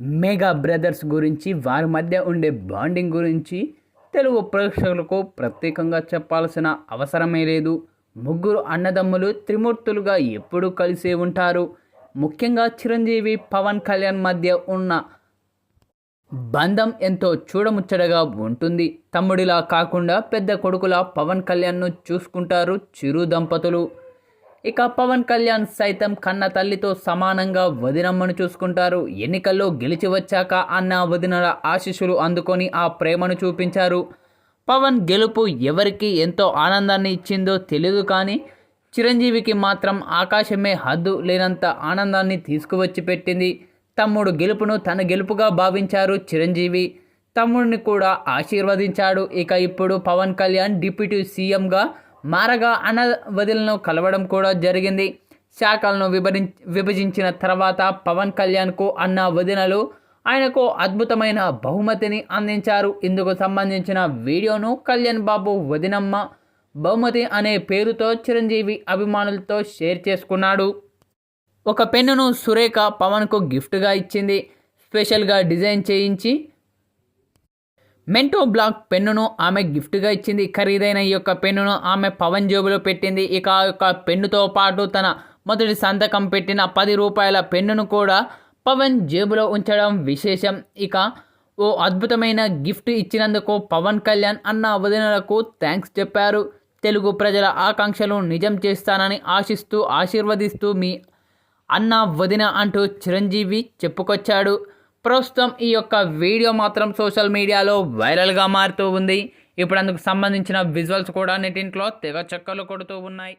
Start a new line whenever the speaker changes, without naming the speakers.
Mega brothers గురించి వారి మధ్య ఉండే బాండింగ్ గురించి తెలుగు ప్రేక్షకులకు ప్రత్యేకంగా చెప్పాల్సిన అవసరమే లేదు. ముగ్గురు అన్నదమ్ములు త్రిమూర్తులుగా ఎప్పుడూ కలిసే ఉంటారు. ముఖ్యంగా చిరంజీవి పవన్ కళ్యాణ్ మధ్య ఉన్న బంధం ఎంతో చూడముచ్చటగా ఉంటుంది. తమ్ముడిలా కాకుండా పెద్ద కొడుకులా పవన్ కళ్యాణ్ను చూసుకుంటారు చిరు దంపతులు. ఇక పవన్ కళ్యాణ్ సైతం కన్న తల్లితో సమానంగా వదినమ్మను చూసుకుంటారు. ఎన్నికల్లో గెలిచి వచ్చాక అన్న వదినల ఆశీస్సులు అందుకొని ఆ ప్రేమను చూపించారు. పవన్ గెలుపు ఎవరికి ఎంతో ఆనందాన్ని ఇచ్చిందో తెలియదు కానీ చిరంజీవికి మాత్రం ఆకాశమే హద్దు లేనంత ఆనందాన్ని తీసుకువచ్చి పెట్టింది. తమ్ముడు గెలుపును తన గెలుపుగా భావించారు చిరంజీవి. తమ్ముడిని కూడా ఆశీర్వదించాడు. ఇక ఇప్పుడు పవన్ కళ్యాణ్ డిప్యూటీ సీఎంగా మారగా అన్న వదిలను కలవడం కూడా జరిగింది. శాఖలను విభజిం విభజించిన తర్వాత పవన్ కళ్యాణ్కు అన్న వదినలు ఆయనకు అద్భుతమైన బహుమతిని అందించారు. ఇందుకు సంబంధించిన వీడియోను కళ్యాణ్ బాబు వదినమ్మ బహుమతి అనే పేరుతో చిరంజీవి అభిమానులతో షేర్ చేసుకున్నాడు. ఒక పెన్నును సురేఖ పవన్కు గిఫ్ట్గా ఇచ్చింది. స్పెషల్గా డిజైన్ చేయించి మెంటో బ్లాక్ పెన్నును ఆమె గిఫ్ట్గా ఇచ్చింది. ఖరీదైన ఈ యొక్క పెన్నును ఆమె పవన్ జేబులో పెట్టింది. ఇక ఆ యొక్క పెన్నుతో పాటు తన మొదటి సంతకం పెట్టిన పది రూపాయల పెన్నును కూడా పవన్ జేబులో ఉంచడం విశేషం. ఇక ఓ అద్భుతమైన గిఫ్ట్ ఇచ్చినందుకు పవన్ కళ్యాణ్ అన్న వదినలకు థ్యాంక్స్ చెప్పారు. తెలుగు ప్రజల ఆకాంక్షలు నిజం చేస్తానని ఆశిస్తూ ఆశీర్వదిస్తూ మీ అన్న వదిన అంటూ చిరంజీవి చెప్పుకొచ్చాడు. ప్రస్తుతం ఈ యొక్క వీడియో మాత్రం సోషల్ మీడియాలో వైరల్గా మారుతూ ఉంది. ఇప్పుడు అందుకు సంబంధించిన విజువల్స్ కూడా నెటింట్లో తెగ చక్కలు కొడుతూ ఉన్నాయి.